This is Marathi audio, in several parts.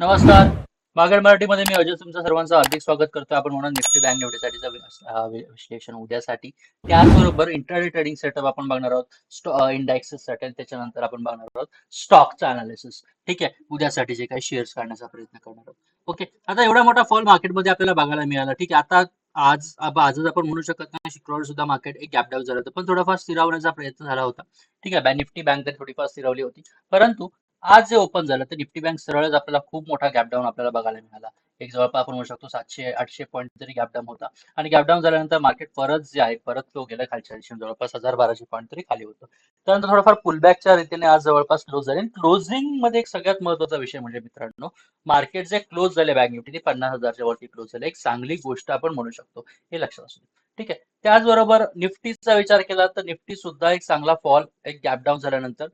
नमस्कार. बागड मराठीमध्ये मी अजय तुमचं सर्वांचं हार्दिक स्वागत करतो आपण म्हणून निफ्टी बँक निवडीसाठीचं विश्लेषण उद्यासाठी. त्याचबरोबर इंटरनेट ट्रेडिंग सेटअप आपण बघणार आहोत. इंडेक्सेस त्याच्यानंतर आपण बघणार आहोत स्टॉकचं अनालिसिस ठीक आहे? उद्यासाठी जे काही शेअर्स काढण्याचा प्रयत्न करणार आहोत. ओके? आता एवढा मोठा फॉल मार्केटमध्ये आपल्याला बघायला मिळाला. ठीक आहे? आता आज आजच आपण म्हणू शकत नाही. शुक्रवार सुद्धा मार्केट एक गॅपडाऊन झालं होतं. पण थोडाफार स्थिरावण्याचा प्रयत्न झाला होता. ठीक आहे? बँक निफ्टी बँक तरी थोडीफार स्थिरावली होती. परंतु आज जे ओपन झालं तर निफ्टी बँक सरळच आपल्याला खूप मोठा गॅप डाऊन आपल्याला बघायला मिळाला. एक जवळपास आपण म्हणू शकतो सातशे आठशे पॉईंट तरी गॅप डाऊन होता. आणि गॅप डाऊन झाल्यानंतर मार्केट परत जे आहे परत तो गेला खालच्या दिशेने जवळपास हजार बाराशे पॉईंट तरी खाली होतं. त्यानंतर थोडंफार पुलबॅकच्या रीतीने आज जवळपास क्लोज झाले. क्लोजिंगमध्ये एक सगळ्यात महत्त्वाचा विषय म्हणजे मित्रांनो मार्केट जे क्लोज झाले बँक निफ्टी पन्नास हजारच्या वरती क्लोज झाले. एक चांगली गोष्ट आपण म्हणू शकतो. हे लक्षात असू ठीक आहे. त्याचबरोबर निफ्टीचा विचार केला तर निफ्टी सुद्धा एक चांगला फॉल एक गॅप डाऊन झाल्यानंतर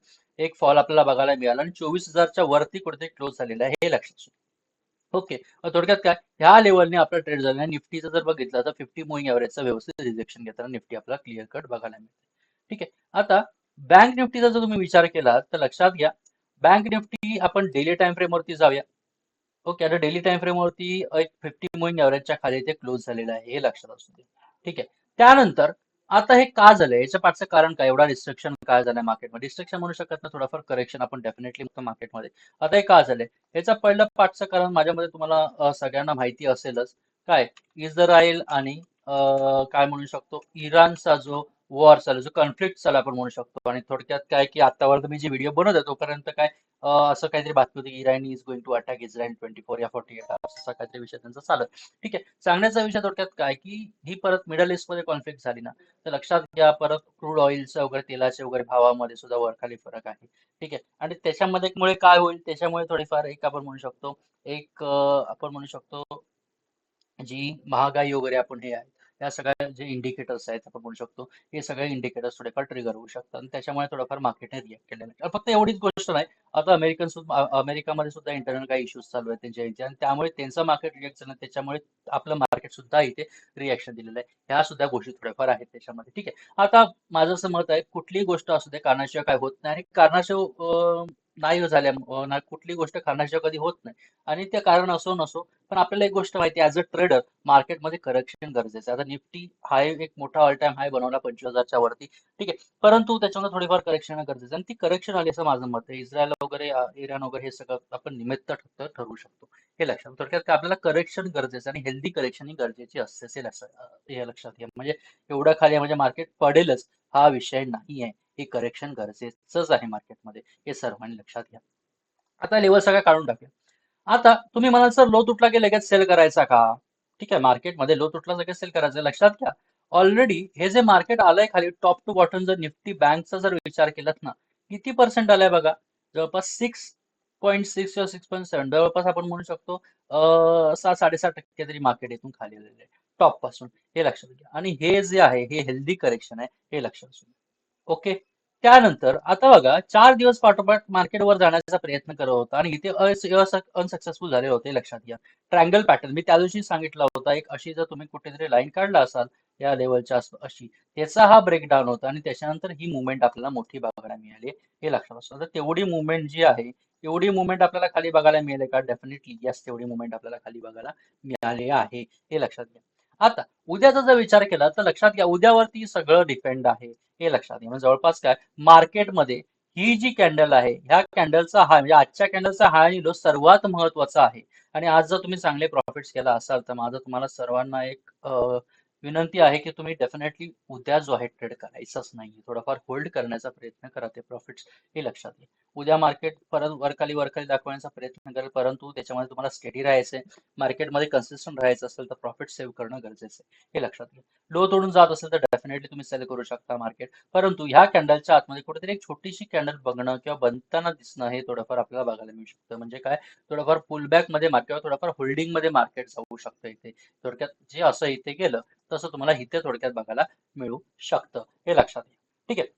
एक फॉल आपल्याला बघायला मिळाला आणि चोवीस हजारच्या वरती कुठेतरी क्लोज झालेला आहे हे लक्षात ओके थोडक्यात काय? ह्या लेवलने आपला ट्रेड झाला निफ्टीचा जर बघितलं तर फिफ्टी मुव्हिंग एव्हरेजचा व्यवस्थित रिजेक्शन घेताना निफ्टी आपला क्लिअर कट बघायला मिळते ठीक आहे. आता बँक निफ्टीचा जर तुम्ही विचार केला तर लक्षात घ्या बँक निफ्टी आपण डेली टाइम फ्रेम वरती जाऊया. ओके आता डेली टाइम फ्रेम वरती एक फिफ्टी मुव्हिंग एव्हरेजच्या खाली ते क्लोज झालेलं आहे हे लक्षात असू दे. ठीक आहे. त्यानंतर आता हे का झालंय? याच्या पाठचं कारण काय? एवढा रिस्ट्रिक्शन काय झालंय मार्केटमध्ये रिस्ट्रिक्शन म्हणू शकत नाही थोडंफार करेक्शन आपण डेफिनेटली मार्केटमध्ये आता हे का झालंय? याचं पहिलं पाठचं कारण माझ्यामध्ये तुम्हाला सगळ्यांना माहिती असेलच. काय? इस्रायल आणि काय म्हणू शकतो? इराणचा जो वॉर चालू जो कॉन्फ्लिक्ट चालू आपण म्हणू शकतो. आणि थोडक्यात काय की आतावर मी जे व्हिडिओ बनवत आहे तोपर्यंत काय असं काहीतरी बातमी होती Irani is going to attack Israel twenty four या फोर्टी एट असा काहीतरी विषय त्यांचा चालत. ठीक आहे सांगण्याचा विषय थोडक्यात काय की ही परत मिडल ईस्टमध्ये कॉन्फ्लिक्ट झाली ना तर लक्षात घ्या परत क्रूड ऑइलचं वगैरे तेलाच्या वगैरे भावामध्ये सुद्धा वरखाली फरक आहे. ठीक आहे आणि त्याच्यामध्ये मुळे काय होईल त्याच्यामुळे थोडीफार एक आपण म्हणू शकतो एक आपण म्हणू शकतो जी महागाई वगैरे आपण हे आहे या सगळ्या जे इंडिकेटर्स आहेत आपण म्हणू शकतो हे सगळे इंडिकेटर्स थोडेफार ट्रिगर होऊ शकतात. आणि त्याच्यामुळे थोडंफार मार्केटने रिॲक्ट केलेलं आहे फक्त एवढीच गोष्ट नाही आता अमेरिकन अमेरिकामध्ये सुद्धा इंटरनल काही इश्यूज चालू आहेत त्यांच्या इथे. आणि त्यामुळे त्यांचं मार्केट रिॲक्ट झालं त्याच्यामुळे आपलं मार्केट सुद्धा इथे रिॲक्शन दिलेलं आहे. ह्या सुद्धा गोष्टी थोड्याफार आहेत त्याच्यामध्ये. ठीक आहे. आता माझं असं मत आहे कुठलीही गोष्ट असू दे कारणाशिवाय काय होत नाही. आणि कारणाशिवाय नाही झाल्या ना कुठली गोष्ट खाण्याच्या कधी होत नाही. आणि ते कारण असो नसो पण आपल्याला एक गोष्ट माहिती ऍज अ ट्रेडर मार्केटमध्ये करेक्शन गरजेचं आहे. आता निफ्टी हाय एक मोठा ऑल टाइम हाय बनवला पंचवीस हजारच्या वरती. ठीक आहे. परंतु त्याच्यामध्ये थोडीफार करेक्शन गरजेचं आणि ती करेक्शन आली असं माझं मत आहे. इस्रायल वगैरे इराण वगैरे हे सगळं आपण निमित्त ठरतं ठरवू शकतो. हे लक्षात थोडक्यात आपल्याला करेक्शन गरजेचं आणि हेल्दी करेक्शन ही गरजेची असते हे लक्षात हे लक्षात घ्या. म्हणजे एवढं खाली म्हणजे मार्केट पडेलच हा विषय नाही आहे. हे करेक्शन गरजेचंच आहे मार्केटमध्ये हे सर्वांनी लक्षात घ्या. आता लेवल सगळ्या काढून टाकूया. आता तुम्ही म्हणाल सर लो तुटला की लगेच सेल करायचा का? ठीक आहे मार्केटमध्ये लो तुटला लगेच सेल करायचं. लक्षात घ्या. ऑलरेडी हे जे मार्केट आलंय खाली टॉप टू बॉटम जर निफ्टी बँकचा जर विचार केलात ना किती पर्सेंट आलाय बघा? जवळपास सिक्स पॉईंट सिक्स किंवा सिक्स पॉईंट सेव्हन जवळपास आपण म्हणू शकतो सहा साडेसहा टक्के तरी मार्केट इथून खाली आलेलं आहे टॉपपासून. हे लक्षात घ्या. आणि हे जे आहे हे हेल्दी करेक्शन आहे हे लक्षात घ्या ओके. त्यानंतर आता बघा चार दिवस पाठोपाठ मार्केटवर जाण्याचा प्रयत्न करत होता आणि इथे अनसक्सेसफुल झाले होते लक्षात घ्या. ट्रायंगल पॅटर्न मी त्या दिवशी सांगितलं होता एक अशी जर तुम्ही कुठेतरी लाईन काढला असाल या लेवलच्या अशी त्याचा हा ब्रेकडाऊन होता आणि त्याच्यानंतर ही मुवमेंट आपल्याला मोठी बघायला मिळाली. हे लक्षात असतं तर तेवढी मुवमेंट जी आहे एवढी मुवमेंट आपल्याला खाली बघायला मिळेल का? डेफिनेटली यस तेवढी मुवमेंट आपल्याला खाली बघायला मिळाली आहे. हे लक्षात घ्या. आता उद्याचा जर विचार केला तर लक्षात घ्या उद्यावरती सगळं डिपेंड आहे. हे लक्षात घ्या. म्हणजे जवळपास काय मार्केटमध्ये ही जी कॅन्डल आहे ह्या कॅन्डलचा हा म्हणजे आजच्या कॅन्डलचा हा आणि लो सर्वात महत्त्वाचा आहे. आणि आज जर तुम्ही चांगले प्रॉफिट्स केला असाल तर माझं तुम्हाला सर्वांना एक विनंती आहे की तुम्ही डेफिनेटली उद्या जो आहे ट्रेड करायचाच नाही थोडाफार होल्ड करण्याचा प्रयत्न करा ते प्रॉफिट्स हे लक्षात घ्या. उद्या मार्केट परत वरखाली वरखाली दाखवण्याचा प्रयत्न करेल परंतु त्याच्यामध्ये तुम्हाला स्टेडी आहे मार्केटमध्ये कन्सिस्टंट राहायचं असेल तर प्रॉफिट सेव्ह करणं गरजेचं आहे. हे लक्षात घ्या. लो तोडून जात असेल तर डेफिनेटली तुम्ही सेल करू शकता मार्केट परंतु ह्या कॅन्डलच्या आतमध्ये कुठेतरी एक छोटीशी कॅन्डल बघणं किंवा बनताना दिसणं हे थोडंफार आपल्याला बघायला मिळू शकतं. म्हणजे काय? थोडंफार पुलबॅकमध्ये मार्केट किंवा थोडंफार होल्डिंगमध्ये मार्केट जाऊ शकतं इथे. थोडक्यात जे असं इथे गेलं तसं तुम्हाला इथे थोडक्यात बघायला मिळू शकतं. हे लक्षात घ्या. ठीक आहे?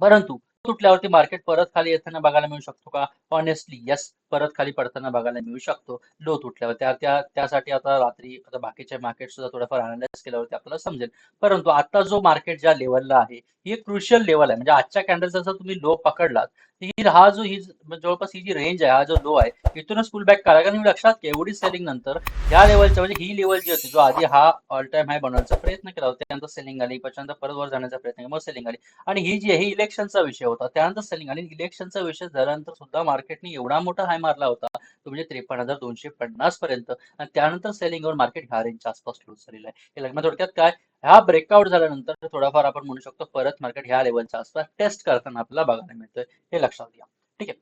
परंतु तुटल्यावरती मार्केट परत खाली येताना बघायला मिळू शकतो का? ऑनेस्टली यस परत खाली पडताना बघायला मिळू शकतो. लो तुटल्यावर त्या त्या त्यासाठी आता रात्री आता बाकीचे मार्केट सुद्धा थोडंफार अनालाइज केल्यावरती आपल्याला समजेल. परंतु आता जो मार्केट ज्या लेवलला आहे ही क्रुशियल लेवल आहे. म्हणजे आजच्या कॅन्डलचा जर तुम्ही लो पकडलात ही हा जो ही म्हणजे जवळपास ही जी रेंज आहे हा जो लो आहे इथूनच पुल बॅक करा. कारण लक्षात घ्या एवढी सेलिंग नंतर या लेवलच्या म्हणजे ही लेवल जी होती जो आधी हा ऑल टाइम हाय बनवण्याचा प्रयत्न केला होता त्यानंतर सेलिंग आली त्याच्यानंतर परत वर जाण्याचा प्रयत्न केला मग सेलिंग आली. आणि ही जी आहे ही इलेक्शनचा विषय होता. त्यानंतर सेलिंग आणि इलेक्शनचा विषय झाल्यानंतर सुद्धा मार्केटने एवढा मोठा हाय मारला होता तो म्हणजे त्रेपन्न हजार दोनशे पन्नास पर्यंत. आणि त्यानंतर सेलिंगवर मार्केट ह्या रेंजच्या आसपास क्लोज झालेलं आहे. हे लग्न थोडक्यात काय? हा ब्रेकआउट झाल्यानंतर थोडाफार आपण म्हणू शकतो परत मार्केट ह्या लेवलचा आसपास टेस्ट करताना आपल्याला बघायला मिळतं हे लक्षात घ्या. ठीक आहे?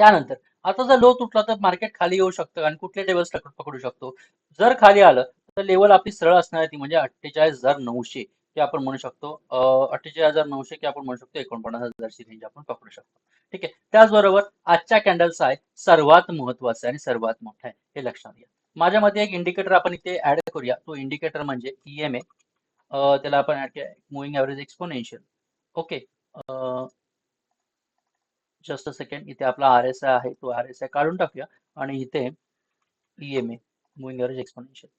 त्यानंतर आता जर लो तुटला तर मार्केट खाली येऊ शकतं आणि कुठले लेवल्स पकडू शकतो? जर खाली आलं तर लेवल आपली सरळ असणार आहे ती म्हणजे अठ्ठेचाळीस हजार नऊशे की आपण म्हणू शकतो अठ्ठेचाळीस हजार नऊशे की आपण म्हणू शकतो एकोणपन्नास हजारची रेंज आपण पकडू शकतो. ठीक आहे? त्याचबरोबर आजच्या कॅन्डलचा आहे सर्वात महत्त्वाचा आणि सर्वात मोठा आहे. हे लक्षात घ्या. माझ्या मते एक इंडिकेटर आपण इथे ऍड करूया. तो इंडिकेटर म्हणजे ईएमए त्याला आपण ऍड केलं moving exponential okay just a second इथे आपला आर एस आय आहे. तो आर एस आय काढून टाकूया. आणि इथे E M A moving average exponential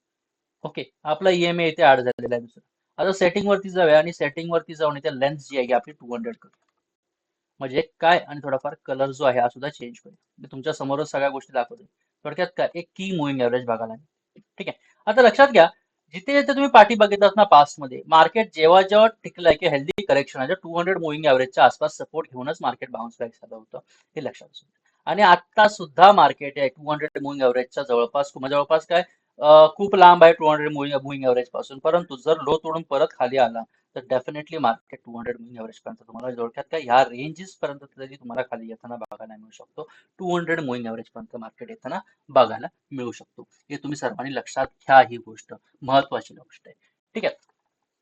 okay आपला ईएमए इथे ऍड झालेला आहे दुसरा. आता सेटिंग वरती जाऊया आणि सेटिंग वरती जाऊन इथे लेन्स जी आहे आपली टू हंड्रेड करू. म्हणजे काय? आणि थोडाफार कलर जो आहे हा सुद्धा चेंज होईल मी तुमच्या समोरच सगळ्या गोष्टी दाखवतोय. थोडक्यात काय? एक की मुव्हिंग ॲव्हरेज बघायला ठीक आहे. आता लक्षात घ्या जिथे जिथे तुम्ही पाठी बघितलात ना पास्टमध्ये मार्केट जेव्हा जेव्हा टिकलंय की हेल्दी करेक्शन आहे टू हंड्रेड मुव्हिंग ॲव्हरेजच्या आसपास सपोर्ट घेऊनच मार्केट बाउन्स बॅक झालं होतं हे लक्षात असू आणि आता सुद्धा मार्केट आहे टू हंड्रेड मुव्हिंग ॲव्हरेजच्या जवळपास जवळपास काय? खूप लांब आहे टू हंड्रेड मुव्हिंग मुव्हिंग ॲव्हरेजपासून परंतु जर लो तोडून परत खाली आला तर definitely market two hundred moving average पर्यंत तुम्हाला थोडक्यात काय ह्या रेंजेस पर्यंत तरी तुम्हाला खाली येताना बघायला मिळू शकतो. टू हंड्रेड मुव्हिंग ॲव्हरेज पर्यंत मार्केट येताना बघायला मिळू शकतो. हे तुम्ही सर्वांनी लक्षात घ्या ही गोष्ट. महत्वाची गोष्ट आहे. ठीक आहे?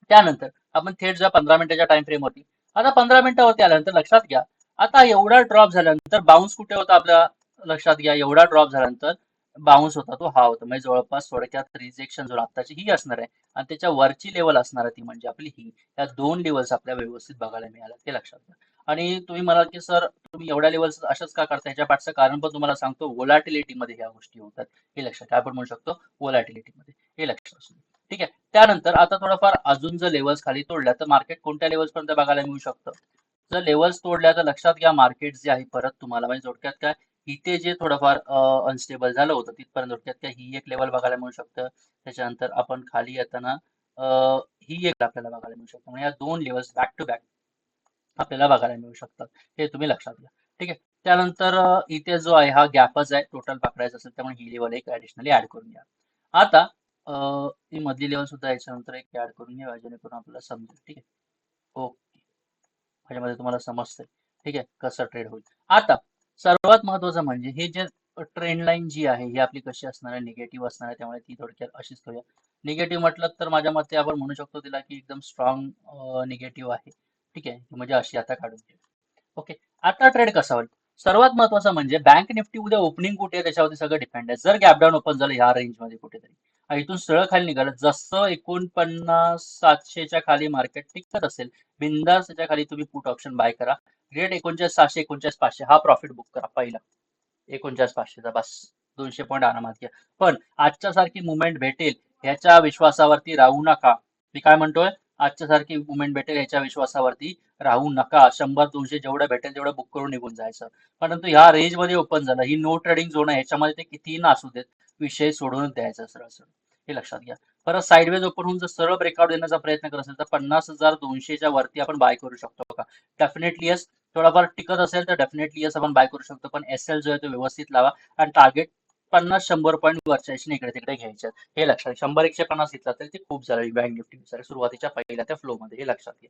त्यानंतर आपण थेट जा पंधरा मिनिटाच्या टाइम फ्रेम होती आता पंधरा मिनिटावरती आल्यानंतर लक्षात घ्या. आता एवढा ड्रॉप झाल्यानंतर बाउन्स कुठे होता आपल्या लक्षात घ्या. एवढा ड्रॉप झाल्यानंतर बाउन्स होता तो. हा होता. म्हणजे जवळपास थोडक्यात रिजेक्शन जो आत्ताची ही असणार आहे आणि त्याच्या वरची लेवल असणार आहे ती म्हणजे आपली ही. या दोन लेवल्स आपल्या व्यवस्थित बघायला मिळाल्या ते लक्षात घ्या. आणि तुम्ही म्हणाल की सर तुम्ही एवढ्या लेवल्स अशाच का करता याच्या पाठचं कारण पण तुम्हाला सांगतो. व्होलॅटिलिटी मध्ये ह्या गोष्टी होतात. हे लक्षात काय आपण म्हणू शकतो व्होलॅटिलिटी मध्ये. हे लक्षात असू ठीक आहे. त्यानंतर आता थोडंफार अजून जर लेवल्स खाली तोडल्या तर मार्केट कोणत्या लेवल्स पर्यंत बघायला मिळू शकतं? जर लेवल्स तोडल्या तर लक्षात घ्या मार्केट जे आहे परत तुम्हाला म्हणजे जोडक्यात काय इथे जे थोडंफार अनस्टेबल झालं होतं तिथपर्यंत थोडक्यात ही एक लेवल बघायला मिळू शकतं. त्याच्यानंतर आपण खाली येताना ही एक आपल्याला बघायला मिळू शकतं. म्हणजे या दोन लेवल्स बॅक टू बॅक आपल्याला बघायला मिळू शकतात. हे तुम्ही लक्षात घ्या. ठीक आहे? त्यानंतर इथे जो आहे हा गॅपच आहे. टोटल पकडायचा असेल त्यामुळे ही लेवल एक ऍडिशनली ऍड करून घ्या. आता ही मधली लेवल सुद्धा याच्यानंतर एक ऍड करून घ्या जेणेकरून आपल्याला समजेल. ठीक आहे? ओके. ह्याच्यामध्ये तुम्हाला समजतंय. ठीक आहे? कसं ट्रेड होईल. आता सर्वात महत्वाचं म्हणजे हे जे ट्रेंड लाईन जी आहे ही आपली कशी असणार आहे निगेटिव्ह असणार आहे त्यामुळे ती थोडक्यात अशीच करूया. निगेटिव्ह म्हटलं तर माझ्या मते आपण म्हणू शकतो तिला की एकदम स्ट्रॉंग निगेटिव्ह आहे. ठीक आहे? म्हणजे अशी आता काढून घेऊ. ओके आता ट्रेड कसा होईल? सर्वात महत्वाचं म्हणजे बँक निफ्टी उद्या ओपनिंग कुठे आहे त्याच्यावरती सगळं डिपेंड आहे. जर गॅपडाऊन ओपन झालं ह्या रेंजमध्ये कुठेतरी. आणि इथून सरळ खाली निघालं जसं एकोणपन्नास सातशेच्या खाली मार्केट टिकत असेल बिंदास त्याच्याखाली तुम्ही पुट ऑप्शन बाय करा. ग्रेट एकोणचाळीस सहाशे एकोणचाळीस पाचशे हा प्रॉफिट बुक करा पहिला. एकोणचाळीस पाचशेचा बस. दोनशे पॉईंट आरामात घ्या. पण आजच्या सारखी मुवमेंट भेटेल ह्याच्या विश्वासावरती राहू नका. मी काय म्हणतोय? आजच्या सारखी मुवमेंट भेटेल ह्याच्या विश्वासावरती राहू नका. शंभर दोनशे जेवढं भेटेल तेवढं बुक करून निघून जायचं. परंतु ह्या रेंजमध्ये ओपन झालं. ही नो ट्रेडिंग झोन आहे. ह्याच्यामध्ये ते कितीही नासू देत विषय सोडून द्यायचा सरळ सरळ हे लक्षात घ्या. परत साईडवेज ओपन होऊन जर सरळ ब्रेकआउट देण्याचा प्रयत्न करत असेल तर पन्नास हजार दोनशेच्या वरती आपण बाय करू शकतो का डेफिनेटली येस थोडाफार टिकत असेल तर डेफिनेटली यस आपण बाय करू शकतो. पण एस एल जो आहे तो व्यवस्थित लावा. आणि टार्गेट पन्नास शंभर पॉईंट वरच्या इकडे तिकडे घ्यायचे हे लक्षात घ्या. शंभर एकशे पन्नास घेतला तरी ते खूप झालं. बँक निफ्टीनुसार सुरुवातीच्या पहिल्या त्या फ्लो मध्ये. हे लक्षात घ्या.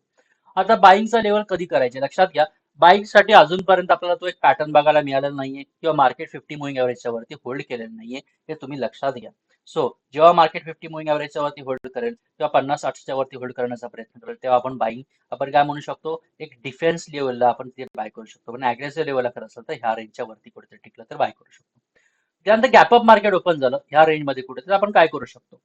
आता बाईंगचा लेवल कधी करायचे? लक्षात घ्या. बाईकसाठी अजूनपर्यंत आपल्याला तो एक पॅटर्न बघायला मिळालेला नाहीये. किंवा मार्केट फिफ्टी मुव्हिंग एव्हरेजच्या वरती होल्ड केलेलं नाहीये. हे तुम्ही लक्षात घ्या. सो जेव्हा मार्केट फिफ्टी मुव्हिंग ॲव्हरेजच्या वरती होल्ड करेल किंवा पन्नास साठच्या वरती होल्ड करण्याचा प्रयत्न करेल. तेव्हा आपण बाईंग आपण काय म्हणू शकतो? एक डिफेन्स लेवलला आपण ते बाय करू शकतो. पण अग्रेसिव्ह लेवलला करत असेल तर ह्या रेंजच्या वरती कुठेतरी टिकलं तर बाय करू शकतो. त्यानंतर गॅपअप मार्केट ओपन झालं. ह्या रेंजमध्ये कुठे तर आपण काय करू शकतो?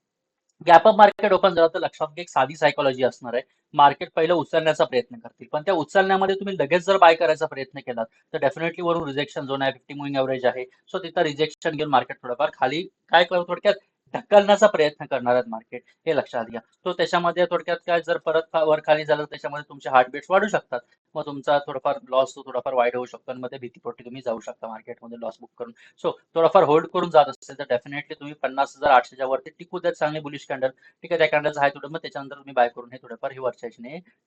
गॅप अप मार्केट ओपन झालं तर लक्षात घ्या एक साधी सायकॉलॉजी असणार आहे. मार्केट पहिलं उचलण्याचा प्रयत्न करतील. पण त्या उचलण्यामध्ये तुम्ही लगेच जर बाय करायचा प्रयत्न केला तर डेफिनेटली वरून रिजेक्शन झोन आहे फिफ्टी मुव्हिंग ॲव्हरेज आहे. सो तिथं रिजेक्शन घेऊन मार्केट थोडंफार खाली काय करतो थोडक्यात ढकलण्याचा प्रयत्न करणार आहेत मार्केट हे लक्षात घ्या. तो त्याच्यामध्ये थोडक्यात काय जर परत वर खाली झालं तर त्याच्यामध्ये तुमचे हार्टबीट्स वाढू शकतात. मग तुमचा थोडाफार लॉस थोडाफार वाईट होऊ शकतो आणि मध्ये भीतीपोटी तुम्ही जाऊ शकता मार्केटमध्ये लॉस बुक करून. सो थोडाफार होल्ड करून जात असेल तर डेफिनेटली तुम्ही पन्नास हजार आठशेच्या वरती टिकू द्या चांगली बुलिश कॅन्डल ठीक आहे त्या कॅन्डलचा हाय थोडं मग त्याच्यानंतर तुम्ही बाय करून हे थोडंफार हे वरच्या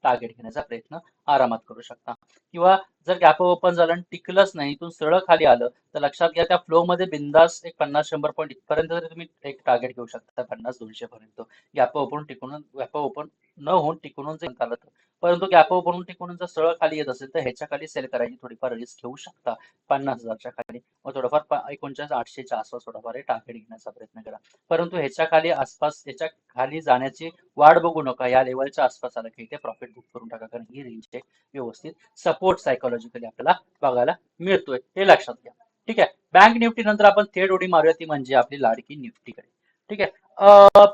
टार्गेट घेण्याचा प्रयत्न आरामात करू शकता. किंवा जर गॅप ओपन झालं आणि टिकलंच नाही इथून सरळ खाली आलं तर लक्षात घ्या त्या फ्लो मध्ये बिंदास एक पन्नास शंभर पॉईंट इथपर्यंत तरी तुम्ही एक टार्गेट घेऊ शकता पन्नास दोनशे पर्यंत. गॅप ओपन टिकून गॅप ओपन न होऊन टिकून आलं परंतु गॅप ओपन टिकून जर सरळ खाली येत असेल तर ह्याच्या खाली सेल करायची थोडीफार रिस्क घेऊ शकता. पन्नास हजारच्या खाली. मग थोडंफार एकोणचाळीस आठशेच्या आसपास थोडाफार टार्गेट घेण्याचा प्रयत्न करा. परंतु ह्याच्या खाली आसपास ह्याच्या खाली जाण्याची वाट बघू नका. या लेवलच्या आसपास आलं की ते प्रॉफिट बुक करून टाका. कारण ही रेंज व्यवस्थित. सपोर्ट सायकोलॉजिकली आपल्याला बघायला मिळतोय. हे लक्षात घ्या. ठीक आहे? बँक निफ्टी नंतर आपण थेट उडी मारूया. ती म्हणजे आपली लाडकी निफ्टीकडे. ठीक आहे?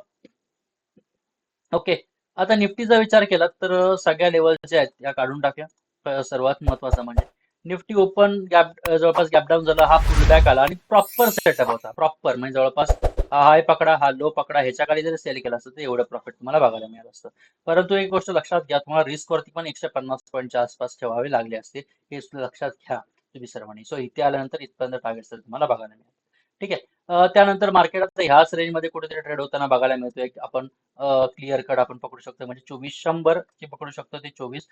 ओके आता निफ्टीचा विचार केला तर सगळ्या लेवलच्या आहेत. या काढून टाकूया. सर्वात महत्त्वाचा म्हणजे. निफ्टी ओपन गॅप जवळपास गॅप डाऊन झाला हा पुल बॅक आला आणि प्रॉपर सेटअप होता. प्रॉपर म्हणजे जवळपास हा हाय पकडा हा लो पकडा ह्याच्या खाली जरी सेल केला असतं तर एवढं प्रॉफिट तुम्हाला बघायला मिळालं असतं. परंतु एक गोष्ट लक्षात घ्या तुम्हाला रिस्क वरती पण एकशे पन्नास पॉईंटच्या आसपास ठेवावे लागले असते. हे सुद्धा लक्षात घ्या तुम्ही सर्वांनी. सो इथे आल्यानंतर इथपर्यंत टार्गेट सर तुम्हाला बघायला मिळेल. ठीक आहे. त्यानंतर मार्केट आता ह्याच रेंजमध्ये कुठेतरी ट्रेड होताना बघायला मिळतोय. आपण क्लिअर कट आपण पकडू शकतो म्हणजे चोवीस शंभर जे पकडू शकतो ते चोवीस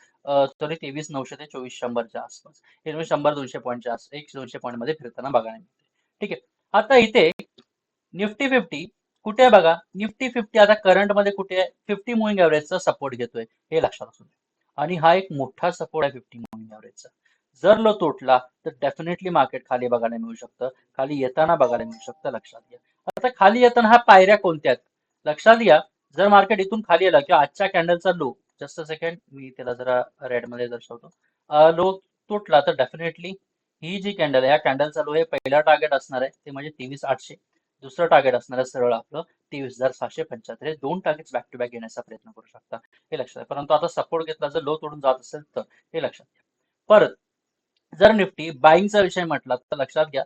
सॉरी तेवीस नऊशे ते चोवीस शंभरच्या आसपास. हे शंभर दोनशे पॉईंटच्या आस एक दोनशे पॉईंटमध्ये फिरताना बघायला मिळते ठीक आहे. आता इथे निफ्टी फिफ्टी कुठे आहे बघा? निफ्टी फिफ्टी आता करंटमध्ये कुठे आहे? फिफ्टी मुव्हिंग ॲव्हरेजचा सपोर्ट घेतोय. हे लक्षात असू आणि हा एक मोठा सपोर्ट आहे फिफ्टी मुव्हिंग ऍव्हरेजचा जर लो तुटला तर डेफिनेटली मार्केट खाली बघायला मिळू शकतं. खाली येताना बघायला मिळू शकतं लक्षात घ्या. आता खाली येताना हा पायऱ्या कोणत्या आहेत? लक्षात घ्या जर मार्केट इथून खाली आला किंवा आजच्या कॅन्डलचा लो जस्ट सेकंड मी त्याला जरा रेडमध्ये दर्शवतो. लो तुटला तर डेफिनेटली ही जी कॅन्डल आहे या कॅन्डलचा लो हे पहिला टार्गेट असणार आहे ते म्हणजे तेवीस आठशे. दुसरं टार्गेट असणार आहे सरळ आपलं तेवीस हजार सहाशे पंच्याहत्तर. हे दोन टार्गेट बॅक टू बॅक घेण्याचा प्रयत्न करू शकता. हे लक्षात आहे परंतु आता सपोर्ट घेतला जर लो तोडून जात असेल तर हे लक्षात घ्या. परत जर निफ्टी बाईंगचा विषय म्हटला तर लक्षात घ्या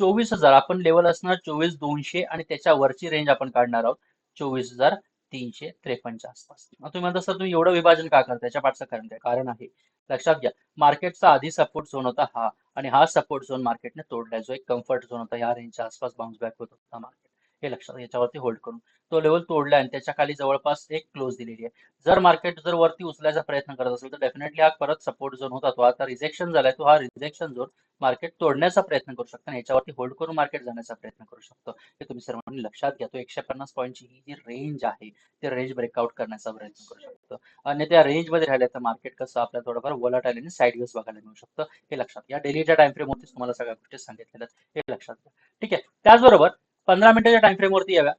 चोवीस हजार आपण लेवल असणार चोवीस दोनशे आणि त्याच्या वरची रेंज आपण काढणार आहोत चोवीस हजार तीनशे त्रेपन्नच्या आसपास. मग तुम्ही म्हणता सर तुम्ही एवढं विभाजन का करता याच्या पाठचं कारण काय? कारण आहे लक्षात घ्या मार्केटचा आधी सपोर्ट झोन होता हा आणि हा सपोर्ट झोन मार्केटने तोडलाय जो एक कम्फर्ट झोन होता या रेंजच्या आसपास बाउन्स बॅक होत होता मार्केट हे लक्षात याच्यावरती होल्ड करून. तो लेवल तोडला आणि त्याच्याखाली जवळपास एक क्लोज दिलेली आहे. जर मार्केट जर वरती उचलायचा प्रयत्न करत असेल तर डेफिनेटली हा परत सपोर्ट झोन होता. तो आता रिजेक्शन झालाय तो हा रिजेक्शन झोन मार्केट तोडण्याचा प्रयत्न करू शकतो आणि याच्यावरती होल्ड करून मार्केट जाण्याचा प्रयत्न करू शकतो. हे तुम्ही सर्वांनी लक्षात घ्या. तो एकशे पन्नास पॉईंटची ही जी रेंज आहे ती रेंज ब्रेकआउट करण्याचा प्रयत्न करू शकतो. आणि त्या रेंजमध्ये राहिले तर मार्केट कसं आपल्याला थोडंफार वॉलटाईल आणि साईड वेज बघायला मिळू शकतं. हे लक्षात घ्या. डेलीच्या टाइम फ्रेम तुम्हाला सगळ्या गोष्टी सांगितलेल्या हे लक्षात घ्या. ठीक आहे. त्याचबरोबर पंधरा मिनिटाच्या टाइम वरती याव्या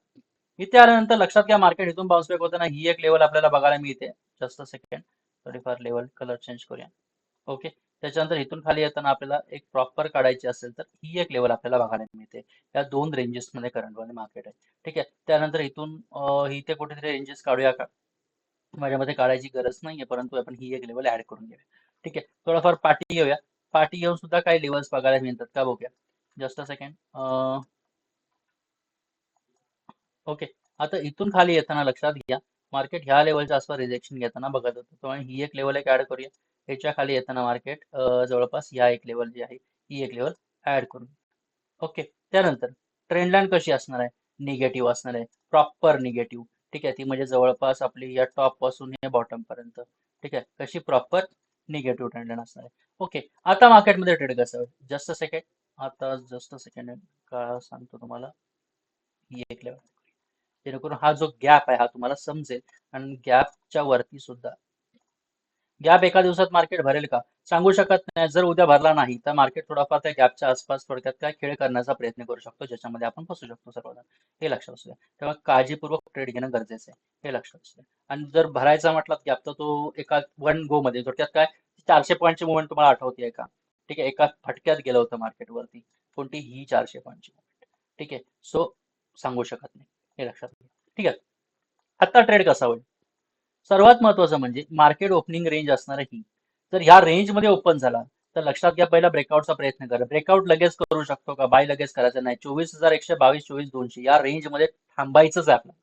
इथे आल्यानंतर लक्षात घ्या मार्केट इथून बाउन्स बॅक होताना ही एक लेवल आपल्याला बघायला मिळते. जस्ट सेकंड थोडीफार लेवल कलर चेंज करूया. ओके त्याच्यानंतर इथून खाली येताना आपल्याला एक प्रॉपर काढायची असेल तर ही एक लेवल आपल्याला बघायला मिळते. या दोन रेंजेस मध्ये करंट मार्केट आहे. ठीक आहे. त्यानंतर इथून अं, इथे कुठेतरी रेंजेस काढूया का? माझ्यामध्ये काढायची गरज नाहीये परंतु आपण ही एक लेवल ऍड करून घेऊया. ठीक आहे. थोडाफार पाठी घेऊया पाठी घेऊन सुद्धा काही लेवल्स बघायला मिळतात. का बघूया? Just a second okay. आता इथून खाली येताना लक्षात घ्या. मार्केट ह्या लेवलच्या आसपास रिजेक्शन घेताना बघत होतं. त्यामुळे ही एक लेवल एक ऍड करूया. याच्या खाली येताना मार्केट जवळपास या एक लेवल जी आहे ही एक लेवल ऍड करू ओके. त्यानंतर ट्रेंड लाईन कशी असणार आहे? निगेटिव्ह असणार आहे. प्रॉपर निगेटिव्ह ठीक आहे. ती म्हणजे जवळपास आपली या टॉपपासून हे बॉटम पर्यंत. ठीक आहे. कशी प्रॉपर निगेटिव्ह ट्रेंड लाईन असणार आहे? ओके. आता मार्केटमध्ये ट्रेड कसं? जस्ट सेकंड आता जस्ट सेकंड का सांगतो तुम्हाला? ही एक लेवल जेणेकरून हा जो गॅप आहे हा तुम्हाला समजेल. आणि गॅपच्या वरती सुद्धा. गॅप एका दिवसात मार्केट भरेल का? सांगू शकत नाही. जर उद्या भरला नाही तर मार्केट थोडाफार त्या गॅपच्या आसपास थोडक्यात काय खेळ करण्याचा प्रयत्न करू शकतो ज्याच्यामध्ये आपण फसू शकतो सर्वजण. हे लक्षात असू द्या. तेव्हा काळजीपूर्वक ट्रेड घेणं गरजेचं आहे. हे लक्षात असू द्या. आणि जर भरायचा म्हटलं गॅप तर तो एका वन गो मध्ये थोडक्यात काय? चारशे पॉईंटची मुवमेंट तुम्हाला आठवते का ठीक आहे? एका फटक्यात गेलं होतं मार्केट वरती. कोणती ही चारशे पॉईंटची मुवमेंट ठीक आहे? सो सांगू शकत नाही. हे लक्षात घ्या. ठीक आहे. आता ट्रेड कसा होईल? सर्वात महत्वाचं म्हणजे मार्केट ओपनिंग रेंज असणार ही. जर ह्या रेंजमध्ये ओपन झाला तर लक्षात घ्या पहिला ब्रेकआउटचा प्रयत्न करा. ब्रेकआउट लगेच करू शकतो का? बाय लगेच करायचं नाही. चोवीस हजार एकशे बावीस चोवीस दोनशे या रेंजमध्ये थांबायचंच आहे आपल्याला.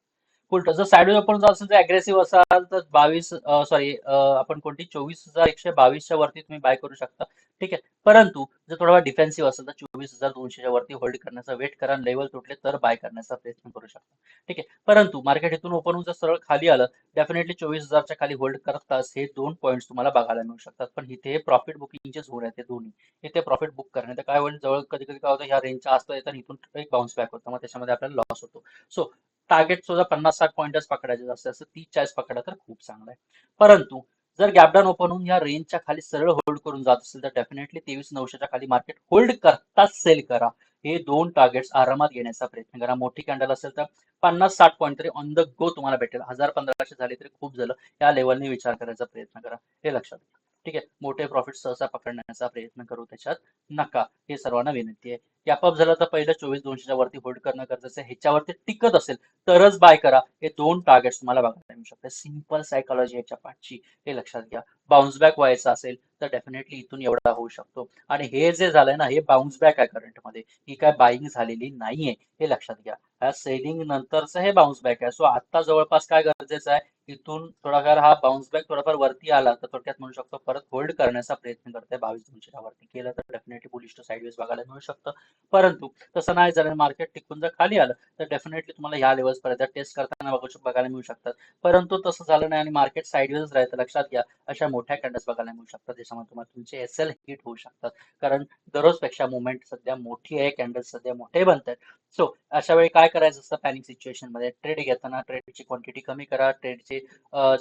उलट जर साईडवेज ओपन जर असेल तर अग्रेसिव्ह असाल तर बावीस सॉरी आपण कोणती? चोवीस हजार एकशे बावीसच्या वरती तुम्ही बाय करू शकता. ठीक आहे? परंतु जर थोडा डिफेन्सिव्ह असेल तर चोवीस हजार दोनशेच्या वरती होल्ड करण्याचा वेट करा लेवल तुटले तर बाय करण्याचा प्रयत्न करू शकता. ठीक आहे? परंतु मार्केट इथून ओपन होऊन जर सरळ खाली आलं डेफिनेटली चोवीस हजारच्या खाली होल्ड करताच हे दोन पॉईंट्स तुम्हाला बघायला मिळू शकतात. पण इथे प्रॉफिट बुकिंगचे झोन आहेत ते दोन्ही. इथे प्रॉफिट बुक करणे. तर काय होईल? जवळ कधी कधी काय होतं ह्या रेंजच्या आसपास येतात इथून एक बाउन्स बॅक होतं. मग त्याच्यामध्ये आपल्याला लॉस होतो. सो टार्गेट सुद्धा पन्नास साठ पॉईंटच पकडायचे जास्त असं तीस चाळीस पकडा तर खूप चांगलं आहे. परंतु जर गॅपडाऊन ओपन होऊन या रेंजच्या खाली सरळ होल्ड करून जात असेल तर डेफिनेटली तेवीस नऊशेच्या खाली मार्केट होल्ड करताच सेल करा. हे दोन टार्गेट्स आरामात घेण्याचा प्रयत्न करा. मोठी कॅन्डल असेल तर पन्नास साठ पॉईंट तरी ऑन द गो तुम्हाला भेटेल. हजार पंधराशे झाले तरी खूप झालं. या लेवलने विचार करायचा प्रयत्न करा. हे लक्षात घ्या ठीक आहे? मोठे प्रॉफिट सहसा पकडण्याचा प्रयत्न करू. त्याच्यात नका. हे सर्वांना विनंती आहे. गॅपअप झाला तर पहिलं चोवीस दोनशेच्या वरती होल्ड करणं गरजेचं आहे. ह्याच्यावरती टिकत असेल तरच बाय करा. हे दोन टार्गेट्स तुम्हाला बघायला मिळू शकतात. सिंपल सायकॉलॉजी याच्या पाठची हे लक्षात घ्या. बाउन्स बॅक व्हायचा असेल तर डेफिनेटली इथून एवढा होऊ शकतो. आणि हे जे झालंय ना हे बाउन्स बॅक आहे करंटमध्ये ही काय बाईंग झालेली नाहीये हे लक्षात घ्या. ह्या सेलिंग नंतरचं हे बाउन्स बॅक आहे. सो आता जवळपास काय गरजेचं आहे? इथून थोडाफार हा बाउन्स बॅक थोडाफार वरती आला तर थोडक्यात म्हणू शकतो परत होल्ड करण्याचा प्रयत्न करतोय बावीस दोनशेच्या वरती. केलं तर डेफिनेटली बुलिश साईडवेज बघायला मिळू शकतं. परंतु तसं नाही झालं मार्केट टिकून जर खाली आलं तर डेफिनेटली तुम्हाला ह्या लेवल्स पर्यंत टेस्ट करताना बघू बघायला मिळू शकतात. परंतु तसं झालं नाही आणि मार्केट साईडवेज राहतं लक्षात घ्या अशा मोठ्या कॅन्डल्स बघायला मिळू शकतात ज्याच्यामध्ये तुम्हाला तुमचे एस एल हिट होऊ शकतात. कारण दररोजपेक्षा मुवमेंट सध्या मोठी आहे कॅन्डल्स सध्या मोठे बनत आहेत. सो अशा वेळी काय करायचं असतं पॅनिक सिच्युएशनमध्ये ट्रेड घेताना ट्रेडची क्वांटिटी कमी करा ट्रेडचे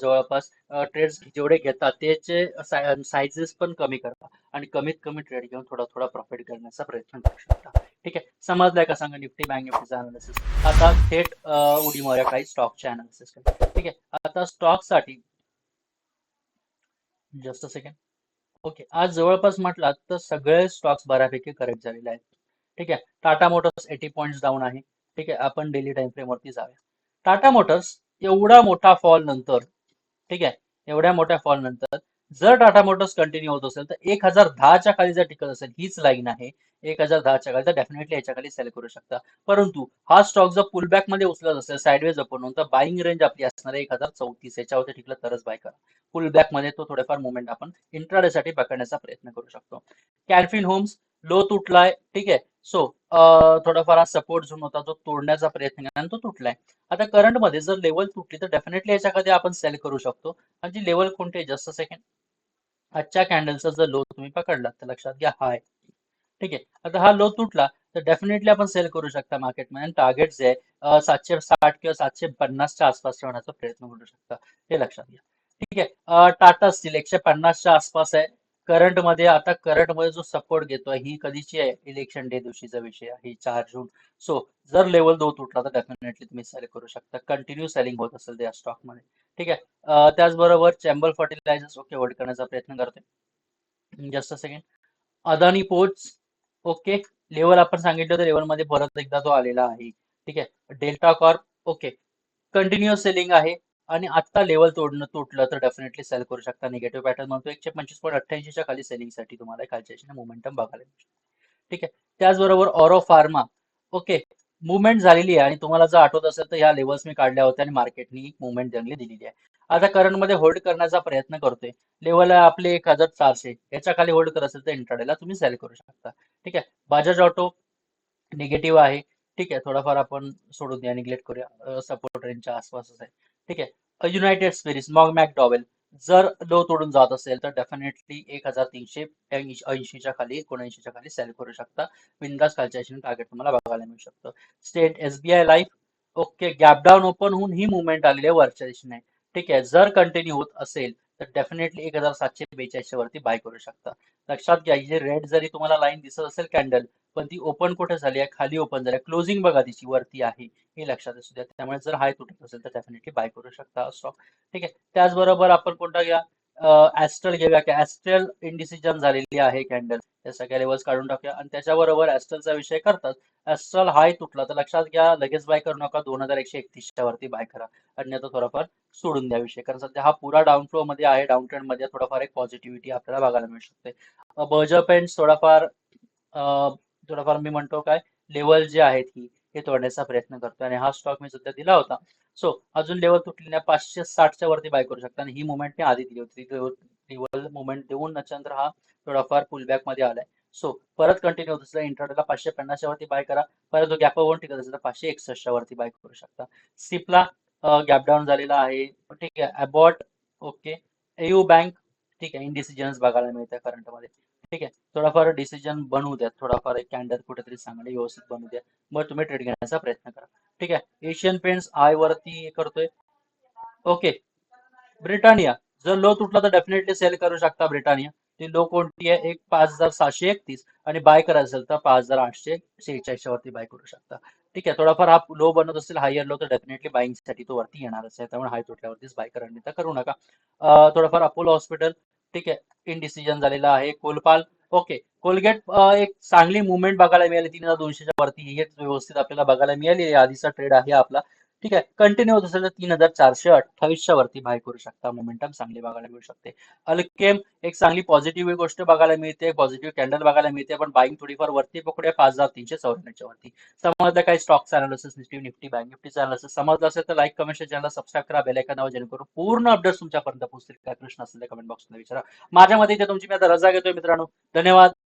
जवळपास ट्रेड्स जेवढे घेतात त्याचे सायझेस पण कमी करा आणि कमीत कमी ट्रेड घेऊन थोडा थोडा प्रॉफिट करण्याचा प्रयत्न करू शकता. ठीक आहे? समजलाय का सांगा निफ्टी बँक निफ्टीचा अनालिसिस आता थेट उडी मारूया काही स्टॉकचे अनालिसिस ठीक आहे? आता स्टॉकसाठी जस्ट अ सेकंड ओके आज जवळपास म्हटलात तर सगळे स्टॉक्स बऱ्यापैकी करेक्ट झालेले आहेत. ठीक आहे? Tata Motors eighty point down आहे. ठीक आहे? आपण डेली टाइम फ्रेम वरती जाऊया. टाटा मोटर्स एवढा मोठा फॉल नंतर ठीक आहे? एवढ्या मोठ्या फॉल नंतर जर टाटा मोटर्स कंटिन्यू होत असेल तर एक हजार दहाच्या खाली जर टिकत असेल हीच लाईन आहे. एक हजार दहाच्या खाली तर डेफिनेटली याच्या खाली सेल करू शकता. परंतु हा स्टॉक जर पुलबॅकमध्ये उचलत असेल साईडवेज आपण तर बाईंग रेंज आपली असणार आहे एक हजार चौतीस याच्यावरती टिकलं तरच बाय करा. पुलबॅकमध्ये तो थोडेफार मुवमेंट आपण इंट्राडे साठी पकडण्याचा प्रयत्न करू शकतो. कॅल्फिन होम्स लो तुटलाय ठीक आहे. सो थोडाफार हा सपोर्ट झोन होता जो तोडण्याचा प्रयत्न केला आणि तो तुटलाय. आता करंटमध्ये जर लेवल तुटली तर डेफिनेटली याच्यामध्ये आपण सेल करू शकतो. आणि जी लेवल कोणती आहे? जस्ट सेकंड आजच्या कॅन्डलचा जर लो तुम्ही पकडला तर लक्षात घ्या हाय ठीक आहे. आता हा लो तुटला तर डेफिनेटली आपण सेल करू शकता मार्केटमध्ये आणि टार्गेट जे आहे सातशे साठ किंवा सातशे पन्नासच्या आसपास ठेवण्याचा प्रयत्न करू शकता. हे लक्षात घ्या. ठीक आहे. टाटा स्टील एकशे पन्नासच्या आसपास आहे. करंटमध्ये आता करंटमध्ये जो सपोर्ट घेतोय ही कधीची आहे? इलेक्शन डे दिवशीचा विषय आहे चार जून. सो जर लेवल दो तुटला तर डेफिनेटली तुम्ही सेल करू शकता. कंटिन्यू सेलिंग होत असेल त्या स्टॉकमध्ये. ठीक आहे. त्याचबरोबर चॅम्बर फर्टिलायझर्स ओके होल्ड करण्याचा प्रयत्न करते just a second Adani Ports okay. Level आपण सांगितलं तर लेवलमध्ये परत एकदा तो आलेला आहे. ठीक आहे? Delta Corp okay. Continuous selling आहे. आणि आता लेवल तोडणं तुटलं तर डेफिनेटली सेल करू शकता. निगेटिव्ह पॅटर्न म्हणतो. एकशे पंचवीस पॉईंट अठ्ठ्याऐंशीच्या खाली सेलिंगसाठी तुम्हाला खालच्या मोमेंटम बघायला ठीक आहे? त्याचबरोबर ऑरो फार्मा ओके. मुवमेंट झालेली आहे आणि तुम्हाला जर आठवत असेल तर ह्या लेवल्स मी काढल्या होत्या आणि मार्केटनी एक मुवमेंट चांगली दिलेली आहे. आता करंटमध्ये होल्ड करण्याचा प्रयत्न करतोय. लेवल आहे आपले एक हजार चारशे. याच्या खाली होल्ड करत असेल तर इंट्राडेला तुम्ही सेल करू शकता. ठीक आहे? बाजाज ऑटो निगेटिव्ह आहे. ठीक आहे? थोडाफार आपण सोडून द्या. निग्लेक्ट करूया. सपोर्ट रेंजच्या आसपासच आहे. ठीक आहे? युनायटेड स्पिरिट्स मॉग मॅक डॉवेल जर लो तोडून जात असेल तर डेफिनेटली एक हजार तीनशे ऐंशीच्या खाली एकोणऐंशीच्या खाली सेल करू शकता. विंदास खालच्या टार्गेट तुम्हाला बघायला मिळू शकतं. State SBI Life okay gap down open होऊन ही मुवमेंट आलेली आहे वरच्या दिशेने. ठीक आहे जर कंटिन्यू होत असेल तर डेफिनेटली एक हजार सातशे बेचाळीसच्या वरती बाय करू शकता. लक्षात घ्या रेड जरी तुम्हाला लाईन दिसत असेल कॅन्डल पण ती ओपन कुठे झाली आहे? खाली ओपन झाली आहे. क्लोजिंग बघा तिची वरती आहे. हे लक्षात असू द्या. त्यामुळे जर हाय तुटत असेल तर डेफिनेटली बाय करू शकता स्टॉक ठीक आहे. त्याचबरोबर आपण कोणता घ्या? ऍस्ट्रल घेऊया. की ऍस्ट्रल इंडिसिजन झालेली आहे कॅन्डल या सगळ्या लेवल्स काढून टाकूया. आणि त्याच्याबरोबर ऍस्ट्रलचा विषय करतात. ऍस्ट्रल हाय तुटला तर लक्षात घ्या. लगेच बाय करू नका. दोन हजार एकशे एकतीसच्या वरती बाय करा. अन्यथा थोडाफार सोडून द्या विषय. कारण सध्या हा पुरा डाऊन फ्लो मध्ये आहे. डाऊन ट्रेंडमध्ये थोडाफार एक पॉझिटिव्हिटी आपल्याला बघायला मिळू शकते. बर्जर पेंट थोडाफार थोडाफार मी म्हणतो काय लेवल जे आहेत ही हे तोडण्याचा प्रयत्न करतो आणि हा स्टॉक मी सध्या दिला होता. सो अजून लेवल तुटली नाही पाचशे साठच्या वरती बाय करू शकता. आणि ही मुवमेंट मी आधी दिली होती. लेवल मुवमेंट देऊन त्याच्यानंतर हा थोडाफार पुलबॅकमध्ये आलाय. सो परत कंटिन्यू होत असला इंटरनेटला पाचशे पन्नासच्या वरती बाय करा. परत तो गॅप टिकत असेल तर पाचशे एकसष्टच्या वरती बाय करू शकता. सिपला गॅप डाऊन झालेला आहे. ठीक आहे. अबॉट ओके एयू बँक ठीक आहे. इनडिसिजन्स बघायला मिळतात करंटमध्ये. ठीक आहे. थोडाफार डिसिजन बनवू द्या. थोडाफार एक कॅन्डल कुठेतरी चांगले व्यवस्थित बनवू द्या. मग तुम्ही ट्रेड घेण्याचा प्रयत्न करा. ठीक आहे. एशियन पेंट्स आय वरती करतोय. Okay Britannia. जर लो तुटला तर डेफिनेटली सेल करू शकता ब्रिटानिया. ती लो कोणती आहे. एक पाच हजार सहाशे एकतीस आणि बाय करायचं असेल तर पाच हजार आठशे शेहेचाळीसच्या वरती बाय करू शकता. ठीक आहे. थोडाफार हा लो बनत असेल हायर लो तर डेफिनेटली बाईंगसाठी तो वरती येणारच आहे. त्यामुळे हाय तुटल्यावरतीच बाय करण्याचा तर करू नका. थोडाफार अपोलो हॉस्पिटल ठीक आहे. इनडिसिजन झालेला आहे. कोलपाल ओके कोलगेट एक चांगली मुवमेंट बघायला मिळाली. तीन हजार दोनशेच्या वरती ही एक व्यवस्थित आपल्याला बघायला मिळाली. आधीचा ट्रेड आहे आपला. ठीक आहे. कंटिन्यू होत असेल तर तीन हजार चारशे अठ्ठावीसच्या वरती बाय करू शकता. मोमेंटम चांगली बघायला मिळू शकते. अल्केम एक चांगली पॉझिटिव्ह गोष्ट बघायला मिळते. पॉझिटिव्ह कॅन्डल बघायला मिळते. पण बाईंग थोडीफार वरती पकडूया. पाच हजार तीनशे चौऱ्याण्णवच्या वरती. समजलं काही stocks analysis Nifty Nifty Bank Nifty analysis समजलं असेल तर लाईक कमेंट चॅनल सबस्क्राईब करा. बेल जेणेकरून पूर्ण अपडेट्स तुमच्यापर्यंत पोहोचतील. काय प्रश्न असेल कमेंट बॉक्समध्ये विचारा. माझ्या मते तुमची मी आता रजा घेतोय मित्रांनो. धन्यवाद.